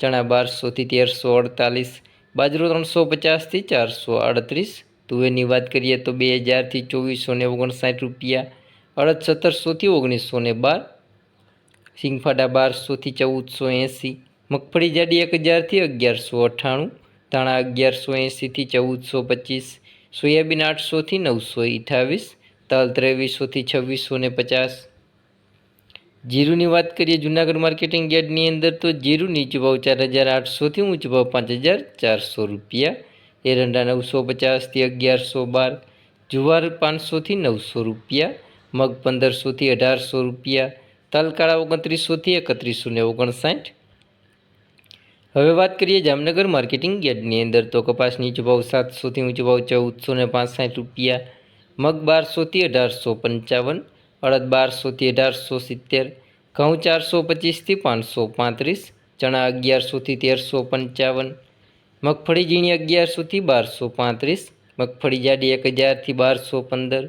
ચણા બારસોથી તેરસો અડતાલીસ, બાજરો ત્રણસો પચાસથી ચારસો આડત્રીસ. તુવેરની વાત કરીએ તો બે હજારથી ચોવીસો ને ઓગણસાઠ રૂપિયા, અડદ સત્તરસોથી ઓગણીસો ને બાર સિંગફાડા બારસોથી ચૌદસો એંસી, મગફળી જાડી એક હજારથી અગિયારસો અઠ્ઠાણું, ધાણા અગિયારસો એંસીથી ચૌદસો પચીસ, સોયાબીન આઠસોથી નવસો અઠાવીસ તલ ત્રેવીસોથી છવ્વીસો ને પચાસ જીરુની વાત કરીએ, જુનાગઢ માર્કેટિંગ યાર્ડની અંદર તો જીરું નીચો ભાવ ચાર હજાર આઠસોથી ઊંચો ભાવ પાંચ હજાર ચારસો રૂપિયા. એરંડા નવસો પચાસથી અગિયારસો બાર, જુવાર પાંચસોથી નવસો રૂપિયા, મગ પંદરસોથી અઢારસો રૂપિયા, તલકાળા ઓગણત્રીસોથી એકત્રીસો ને ઓગણસાઠ. હવે વાત કરીએ જામનગર માર્કેટિંગ યાર્ડની અંદર તો કપાસ નીચો ભાવ સાતસોથી ઊંચો ભાવ ચૌદસો ને રૂપિયા, મગ બારસોથી અઢારસો પંચાવન અડદ બારસોથી અઢારસો સિત્તેર, ઘઉં ચારસો પચીસથી પાંચસો પાંત્રીસ, ચણા અગિયારસોથી તેરસો પંચાવન, મગફળી ઝીણી અગિયારસોથી બારસો પાંત્રીસ, મગફળી જાડી એક હજારથી બારસો પંદર,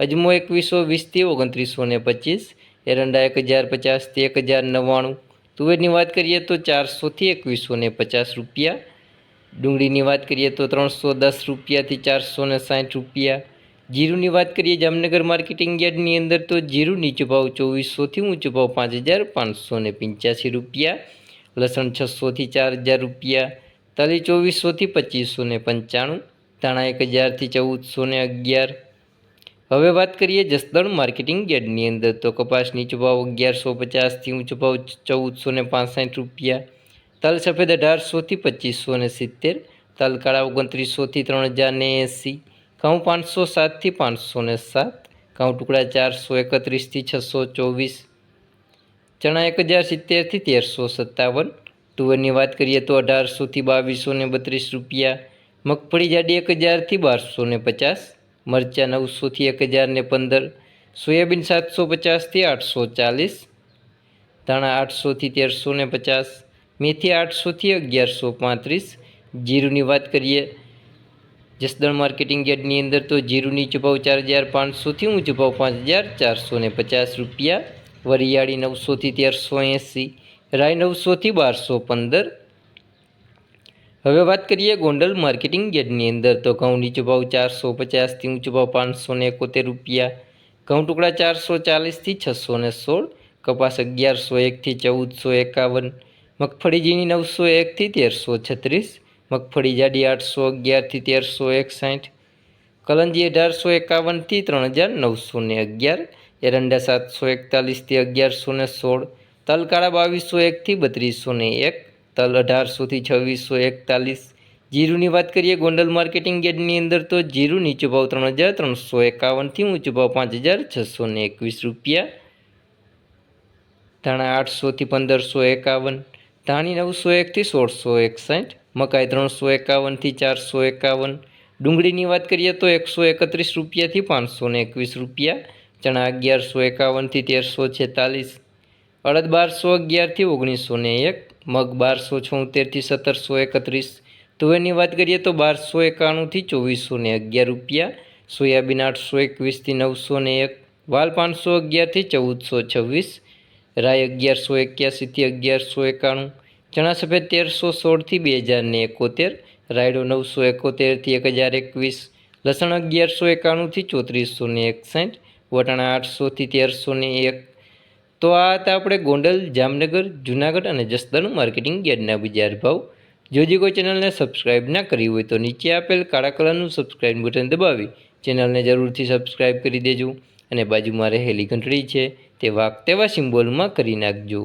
અજમો એકવીસો વીસથી ઓગણત્રીસો ને પચીસ, એરંડા એક હજાર પચાસથી એક હજાર નવ્વાણું, તુવેરની વાત કરીએ તો ચારસોથી એકવીસો ને પચાસ રૂપિયા, ડુંગળીની વાત કરીએ તો ત્રણસો દસ રૂપિયાથી ચારસો ને સાઠ રૂપિયા જીરુની વાત કરીએ, જામનગર માર્કેટિંગ યાર્ડની અંદર તો જીરું નીચો ભાવ ચોવીસોથી ઊંચો ભાવ પાંચ હજાર પાંચસો ને પંચ્યાસી રૂપિયા, લસણ છસોથી ચાર હજાર રૂપિયા, તલી ચોવીસોથી પચીસો ને પંચાણું, ધાણા એક હજારથી ચૌદસો ને અગિયાર. હવે વાત કરીએ જસદણ માર્કેટિંગ યાર્ડની અંદર તો કપાસ નીચો અગિયારસો પચાસથી ઊંચો ભાવ ચૌદસો ને પાંસઠ રૂપિયા, તલ સફેદ અઢારસોથી પચીસો ને સિત્તેર, તલ કાળા ઓગણત્રીસોથી ત્રણ હજાર ને એંસી ઘઉં પાંચસો સાતથી પાંચસો ને સાત, ઘઉં ટુકડા ચારસો એકત્રીસથી છસો ચોવીસ, ચણા એક હજાર સિત્તેરથી તેરસો સત્તાવન, તુવેરની વાત કરીએ તો અઢારસોથી બાવીસો ને બત્રીસ રૂપિયા, મગફળી જાડી એક હજારથી બારસો ને પચાસ, મરચાં નવસોથી એક હજાર ને પંદર, સોયાબીન સાતસો પચાસથી આઠસો ચાલીસ, ધાણા આઠસોથી તેરસો ને પચાસ, મેથી આઠસોથી અગિયારસો પાંત્રીસ, જીરુની વાત કરીએ જસદણ માર્કેટિંગ યાર્ડની અંદર તો જીરું નીચો ભાવ ચાર હજાર પાંચસોથી ઊંચું ભાવ પાંચ હજાર ચારસો ને પચાસ રૂપિયા, વરિયાળી નવસોથી તેરસો એંસી રાય નવસોથી બારસો પંદર. હવે વાત કરીએ ગોંડલ માર્કેટિંગ યાર્ડની અંદર તો ઘઉં નીચો ભાવ ચારસો પચાસથી ઊંચો ભાવ પાંચસો ને એકોતેર રૂપિયા, ઘઉં ટુકડા ચારસો ચાલીસથી છસો ને સોળ, કપાસ અગિયારસો એકથી ચૌદસો એકાવન, મગફળી ઝીણી નવસો એકથી તેરસો છત્રીસ મગફળી જાડી આઠસો અગિયારથી તેરસો એકસાઠ, કલંજી અઢારસો એકાવનથી ત્રણ હજાર નવસો ને અગિયાર, એરંડા સાતસો એકતાલીસથી અગિયારસો ને સોળ, તલકાળા બાવીસો એકથી બત્રીસો ને એક, તલ અઢારસોથી છવ્વીસો એકતાલીસ. જીરુની વાત કરીએ ગોંડલ માર્કેટિંગ યાર્ડની અંદર તો જીરું નીચો ભાવ ત્રણ હજાર ત્રણસો એકાવનથી ઊંચો ભાવ પાંચ હજાર છસો ને એકવીસ રૂપિયા. ધાણા આઠસોથી પંદરસો એકાવન, ધાણી નવસો એકથી સોળસો એકસાઠ મકાઈ ત્રણસો એકાવનથી ચારસો એકાવન. ડુંગળીની વાત કરીએ તો એકસો એકત્રીસ રૂપિયાથી પાંચસો એકવીસ રૂપિયા, ચણા અગિયારસો એકાવનથી તેરસો છેતાલીસ. અડદ બારસો અગિયારથી ઓગણીસો એક, મગ બારસો છોતેરથી સત્તરસો એકત્રીસ. તુવેરની વાત કરીએ તો બારસો એકાણુંથી ચોવીસો અગિયાર રૂપિયા, સોયાબીન આઠસો એકવીસથી નવસો એક, વાલ પાંચસો અગિયારથી ચૌદસો છવ્વીસ રાય અગિયારસો એક્યાસીથી અગિયારસો એકાણું ચણા સફેદ તેરસો સોળથી બે હજારને એકોતેર, રાયડો નવસો એકોતેરથી એક હજાર એકવીસ, લસણ અગિયારસો એકાણુંથી ચોત્રીસો ને એકસાઠ, વટાણા આઠસોથી તેરસો ને એક. તો આ હતા આપણે ગોંડલ, જામનગર, જુનાગઢ અને જસદણ માર્કેટિંગ યાર્ડના બજાર ભાવ. જો કોઈ ચેનલને સબસ્ક્રાઇબ ના કરી હોય તો નીચે આપેલ કાળા કલરનું સબસ્ક્રાઇબ બટન દબાવી ચેનલને જરૂરથી સબસ્ક્રાઇબ કરી દેજો અને બાજુમાં રહેલી ઘંટડી છે તે વાક તેવા સિમ્બોલમાં કરી નાખજો.